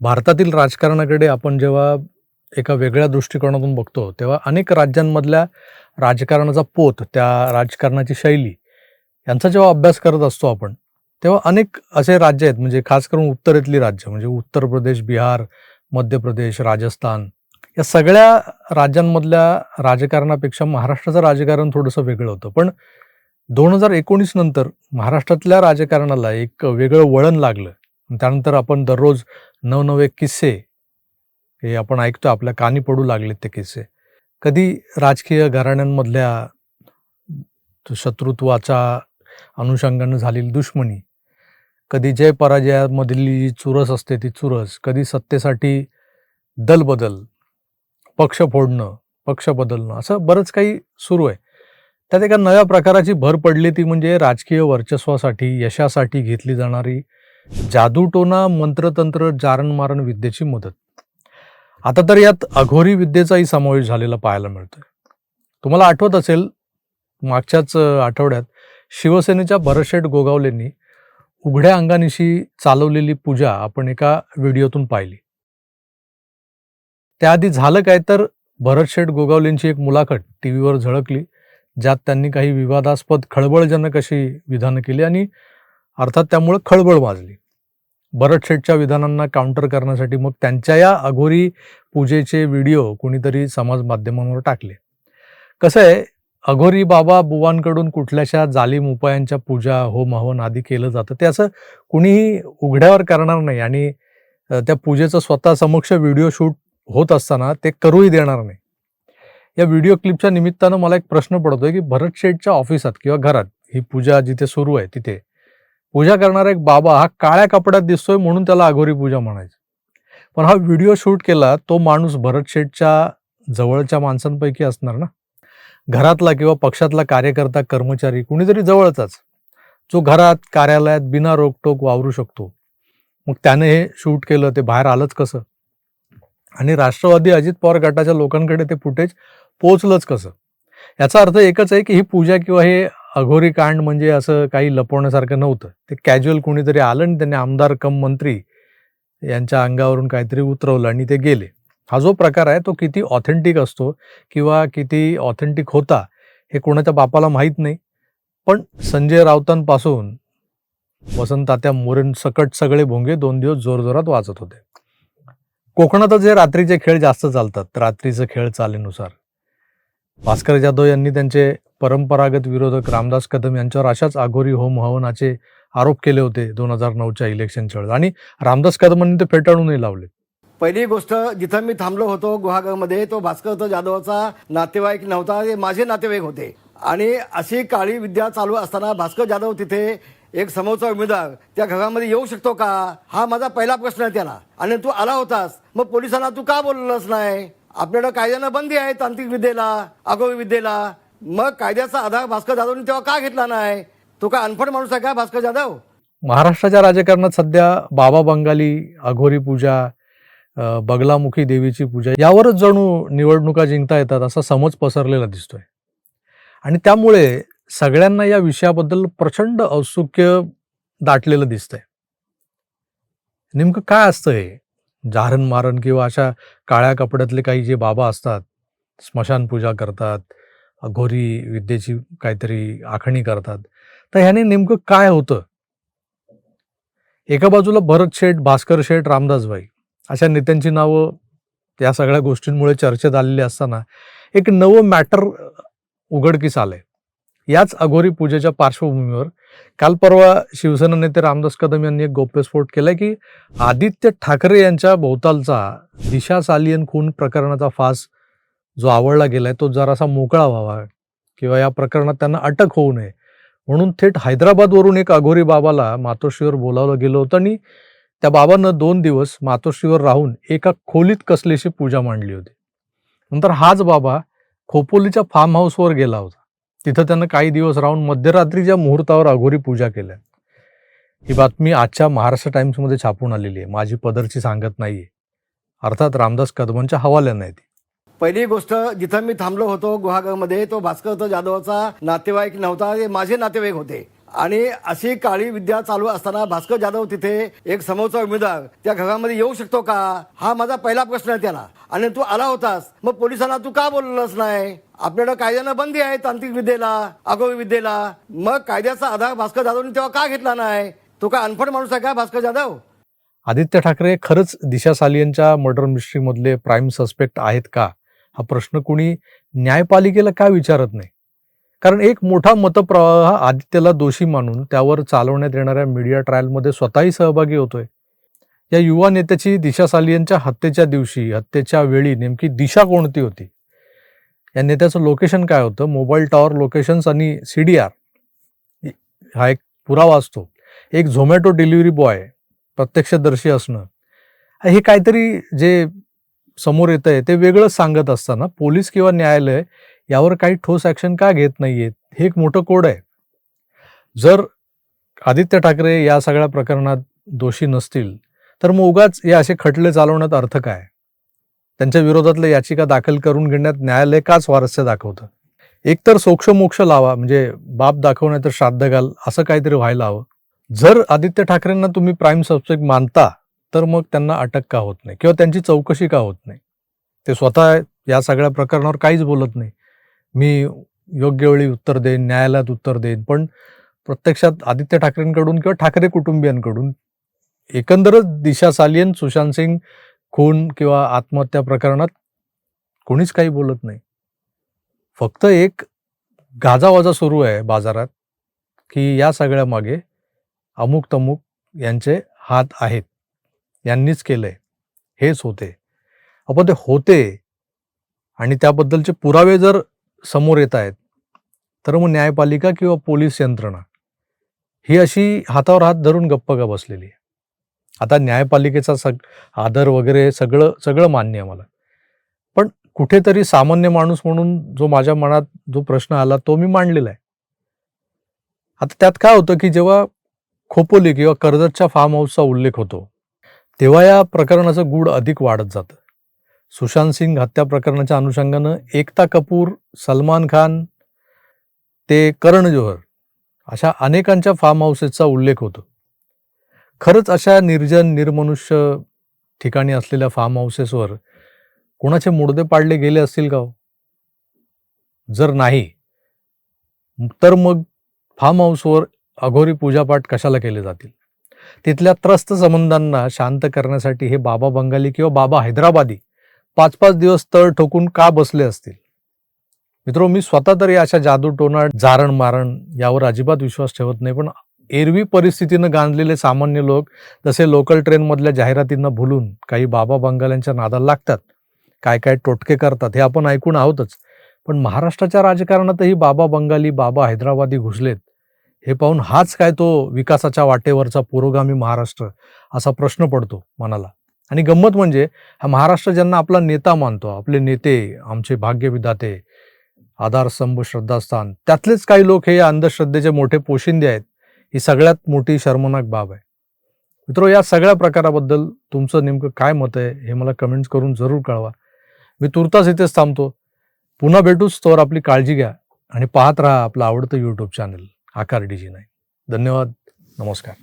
भारतातील राजकारणाकडे आपण जेव्हा एका वेगळ्या दृष्टिकोनातून बघतो तेव्हा अनेक राज्यांमधल्या राजकारणाचा पोत त्या राजकारणाची शैली यांचा जेव्हा अभ्यास करत असतो आपण तेव्हा अनेक असे राज्य आहेत म्हणजे खास करून उत्तरेतली राज्य म्हणजे उत्तर प्रदेश बिहार मध्य प्रदेश राजस्थान या सगळ्या राज्यांमधल्या राजकारणापेक्षा महाराष्ट्राचं राजकारण थोडंसं वेगळं होतं. पण दोन हजार एकोणीस नंतर महाराष्ट्रातल्या राजकारणाला एक वेगळं वळण लागलं. त्यानंतर आपण दररोज नवनवे किस्से हे आपण ऐकतो आपल्या कानी पडू लागलेत ते किस्से. कधी राजकीय घराण्यांमधल्या शत्रुत्वाच्या अनुषंगानं झालेली दुश्मनी कधी जय पराजयामधली जी चुरस असते ती चुरस कधी सत्तेसाठी दलबदल पक्ष फोडणं पक्ष बदलणं असं बरंच काही सुरू आहे. त्यात एका नव्या प्रकाराची भर पडली ती म्हणजे राजकीय वर्चस्वासाठी यशासाठी घेतली जाणारी जादूटोना मंत्रतंत्र जारण मारण विद्येची मदत. आता तर यात अघोरी विद्येचाही समावेश झालेला पाहायला मिळतोय. तुम्हाला आठवत असेल मागच्याच आठवड्यात शिवसेनेच्या भरतशेठ गोगावलेंनी उघड्या अंगानिशी चालवलेली पूजा आपण एका व्हिडिओतून पाहिली. त्याआधी झालं काय तर भरतशेठ गोगावलेंची एक मुलाखत टी व्हीवर झळकली ज्यात त्यांनी काही विवादास्पद खळबळजनक अशी विधानं केली आणि अर्थात त्यामुळं खळबळ माजली भरत शेठच्या विधानांना काउंटर करण्यासाठी मग त्यांच्या या अघोरी पूजेचे व्हिडिओ कोणीतरी समाज माध्यमांवर टाकले. कसं आहे अघोरी बाबा बुवांकडून कुठल्याशा जालीम उपायांच्या पूजा होम हवन आदी केलं जातं ते असं कुणीही उघड्यावर करणार नाही आणि त्या पूजेचं स्वतः समक्ष व्हिडिओ शूट होत असताना ते करूही देणार नाही. या व्हिडिओ क्लिपच्या निमित्तानं मला एक प्रश्न पडतोय की भरत शेठच्या ऑफिसात किंवा घरात ही पूजा जिथे सुरू आहे तिथे पूजा करणारा एक बाबा हा काळ्या कपड्यात दिसतोय म्हणून त्याला अघोरी पूजा म्हणायची. पण हा व्हिडिओ शूट केला तो माणूस भरत शेठच्या जवळच्या माणसांपैकी असणार ना? घरातला किंवा पक्षातला कार्यकर्ता कर्मचारी कुणीतरी जवळचाच जो घरात कार्यालयात बिना रोकटोक वावरू शकतो. मग त्याने हे शूट केलं ते बाहेर आलंच कसं? आणि राष्ट्रवादी अजित पवार गटाच्या लोकांकडे ते फुटेज पोचलंच कसं? याचा अर्थ एकच आहे की ही पूजा किंवा हे अघोरी कांड म्हणजे असं काही लपवण्यासारखं नव्हतं. ते कॅज्युअल कोणीतरी आलं आणि त्यांनी आमदार कम मंत्री यांच्या अंगावरून काहीतरी उतरवलं आणि ते गेले. हा जो प्रकार आहे तो किती ऑथेंटिक असतो किंवा किती ऑथेंटिक होता हे कोणाच्या बापाला माहीत नाही. पण संजय राऊतांपासून वसंतात्या मोरेन सकट सगळे भोंगे दोन दिवस जोरजोरात वाचत होते. कोकणातच हे रात्रीचे खेळ जास्त चालतात रात्रीचे खेळ चालेनुसार. भास्कर जाधव यांनी त्यांचे परंपरागत विरोधक रामदास कदम यांच्यावर अशाच आघोरी होम हवनाचे आरोप केले होते दोन हजार नऊच्या इलेक्शनच्या वेळेस. आणि रामदास कदमांनी ते फेटाळूनही लावले. पहिली गोष्ट जिथं मी थांबलो होतो गुहागरमध्ये तो भास्कर जाधवचा नातेवाईक नव्हता ते माझे नातेवाईक होते. आणि अशी काळी विद्या चालू असताना भास्कर जाधव तिथे एक समोरचा उमेदवार त्या घरामध्ये येऊ शकतो का? हा माझा पहिला प्रश्न आहे त्याला. आणि तू आला होतास मग पोलिसांना तू का बोललास नाही? आपल्याकडे कायद्यानं बंदी आहे तांत्रिक विद्येला अगोरी विद्येला. मग कायद्याचा आधार भास्कर जाधवने तेव्हा का घेतला नाही? तो का अनफड माणूस आहे का भास्कर जाधव? महाराष्ट्राच्या राजकारणात सध्या बाबा बंगाली अघोरी पूजा बगलामुखी देवीची पूजा यावरच जणू निवडणुका जिंकता येतात असा समज पसरलेला दिसतोय. आणि त्यामुळे सगळ्यांना या विषयाबद्दल प्रचंड औत्सुक्य दाटलेलं दिसतंय. नेमकं काय असतं हे? जारण मारण किंवा अशा काळ्या कपड्यातले काही जे बाबा असतात स्मशान पूजा करतात अघोरी विद्येची काहीतरी आखणी करतात. तर ह्याने नेमकं काय होतं? एका बाजूला भरत शेठ भास्कर शेठ रामदासबाई अशा नेत्यांची नावं या सगळ्या गोष्टींमुळे चर्चेत आलेली असताना एक नवं मॅटर उघडकीस आलंय. याच अघोरी पूजेच्या पार्श्वभूमीवर काल परवा शिवसेना नेते रामदास कदम यांनी एक गोप्यस्फोट केलाय की आदित्य ठाकरे यांच्या भोवतालचा दिशा सालियन खून प्रकरणाचा फास जो आवडला गेलाय तो जरासा मोकळा व्हावा किंवा या प्रकरणात त्यांना अटक होऊ नये. म्हणून थेट हैदराबादवरून एक अघोरी बाबाला मातोश्रीवर बोलावलं गेलं होतं आणि त्या बाबानं दोन दिवस मातोश्रीवर राहून एका खोलीत कसलेशी पूजा मांडली होती. नंतर हाच बाबा खोपोलीच्या फार्म हाऊसवर गेला होता. तिथं त्यानं काही दिवस राहून मध्यरात्रीच्या मुहूर्तावर अघोरी पूजा केल्या. ही बातमी आजच्या महाराष्ट्र टाइम्समध्ये छापून आलेली आहे. माझी पदरची सांगत नाहीये. अर्थात रामदास कदमांच्या हवाल्यानं आहे ती. पहिली गोष्ट जिथं मी थांबलो होतो गुहागरमध्ये तो भास्कर जाधवचा नातेवाईक नव्हता ते माझे नातेवाईक होते. आणि अशी काळी विद्या चालू असताना भास्कर जाधव तिथे एक समोरचा उमेदवार त्या घरामध्ये येऊ शकतो का? हा माझा पहिला प्रश्न आहे त्याला. आणि तू आला होतास मग पोलिसांना तू का बोललास नाही? आपल्याकडे कायद्यानं बंदी आहे तांत्रिक विद्येला अगोवी विद्येला. मग कायद्याचा आधार भास्कर जाधवने तेव्हा का घेतला नाही? तो का अनफड माणूस आहे का भास्कर जाधव? आदित्य ठाकरे खरंच दिशा सालियनच्या मर्डर मिस्ट्रीमधले प्राईम सस्पेक्ट आहेत का? हा प्रश्न कुणी न्यायपालिकेला का विचारत नाही? कारण एक मोठा मतप्रवाह आदित्यला दोषी मानून त्यावर चालवण्यात येणाऱ्या मीडिया ट्रायलमध्ये स्वतःही सहभागी होतोय. या युवा नेत्याची दिशा सालियनच्या हत्येच्या दिवशी हत्येच्या वेळी नेमकी दिशा कोणती होती? या नेत्याचं लोकेशन काय होतं? मोबाईल टॉवर लोकेशन्स आणि सी डी आर. हा एक पुरावा असतो. एक झोमॅटो डिलिव्हरी बॉय प्रत्यक्षदर्शी असणं. हे काहीतरी जे समोर येत आहे ते वेगळंच सांगत असताना पोलीस किंवा न्यायालय यावर काही ठोस ॲक्शन का घेत नाहीयेत हे एक मोठं कोड आहे. जर आदित्य ठाकरे या सगळ्या प्रकरणात दोषी नसतील तर मग उगाच हे असे खटले चालवण्यात अर्थ काय? त्यांच्या विरोधातल्या याचिका दाखल करून घेण्यात न्यायालय काच स्वारस्य दाखवतं? एकतर सोक्षमोक्ष लावा म्हणजे बाप दाखव नाही तर श्राद्ध घाल असं काहीतरी व्हायला हवं. जर आदित्य ठाकरेंना तुम्ही प्राईम सब्जेक्ट मानता तर मग त्यांना अटक का होत नाही? किंवा त्यांची चौकशी का होत नाही? ते स्वतः या सगळ्या प्रकरणावर काहीच बोलत नाही. मी योग्य वेळी उत्तर देईन न्यायालयात उत्तर देईन पण प्रत्यक्षात आदित्य ठाकरेंकडून किंवा ठाकरे कुटुंबियांकडून एकंदरच दिशा सालियन सुशांत सिंग खून किंवा आत्महत्या प्रकरणात कोणीच काही बोलत नाही. फक्त एक गाजावाजा सुरू आहे बाजारात की या सगळ्या मागे अमुक तमुक यांचे हात आहेत. यांनीच केलंय. हेच होते. आपण ते होते. आणि त्याबद्दलचे पुरावे जर समोर येत आहेत तर मग न्यायपालिका किंवा पोलीस यंत्रणा ही अशी हातावर हात धरून गप्प का बसलेली आहे. आता न्यायपालिकेचा सग आदर वगैरे सगळं सगळं मान्य आहे मला. पण कुठेतरी सामान्य माणूस म्हणून जो माझ्या मनात जो प्रश्न आला तो मी मांडलेला आहे. आता त्यात काय होतं की जेव्हा खोपोली किंवा कर्जतच्या फार्म हाऊसचा उल्लेख होतो तेव्हा या प्रकरणाचं गूढ अधिक वाढत जातं. सुशांत सिंग हत्या प्रकरणाच्या अनुषंगानं एकता कपूर सलमान खान ते करण जोहर अशा अनेकांच्या फार्म हाऊसेसचा उल्लेख होतो. खरंच अशा निर्जन निर्मनुष्य ठिकाणी असलेल्या फार्म हाऊसेसवर कोणाचे मुडदे पाडले गेले असतील का हो? जर नाही तर मग फार्म हाऊसवर अघोरी पूजापाठ कशाला केले जातील? तिथल्या त्रस्त संबंधांना शांत करण्यासाठी हे बाबा बंगाली किंवा बाबा हैदराबादी पाच पाच दिवस तळ ठोकून का बसले असतील? मित्रो मी स्वतः तरी अशा जादू टोना जारण मारण यावर अजिबात विश्वास ठेवत नाही पण एरवी परिस्थितीनं गांजलेले सामान्य लोक जसे लोकल ट्रेनमधल्या जाहिरातींना भुलून काही बाबा बंगाल्यांच्या नादाला लागतात. काय काय टोटके करतात हे आपण ऐकून आहोतच. पण महाराष्ट्राच्या राजकारणातही बाबा बंगाली बाबा हैदराबादी घुसलेत. हे पाहून हाच काय तो विकासाच्या वाटेवरचा पुरोगामी महाराष्ट्र असा प्रश्न पडतो मनाला. आणि गंमत म्हणजे हा महाराष्ट्र ज्यांना आपला नेता मानतो आपले नेते आमचे भाग्यविधाते आधारस्तंभ श्रद्धास्थान त्यातलेच काही लोक हे या अंधश्रद्धेचे मोठे पोशिंदे आहेत ही सगळ्यात मोठी शर्मनाक बाब आहे. मित्रो या सगळ्या प्रकाराबद्दल तुमचं नेमकं काय मत आहे हे मला कमेंट्स करून जरूर कळवा. मी तुर्तास इथेच थांबतो. पुन्हा भेटूच तोवर आपली काळजी घ्या आणि पाहत राहा आपलं आवडतं YouTube channel Aakar D G नाही. धन्यवाद. नमस्कार.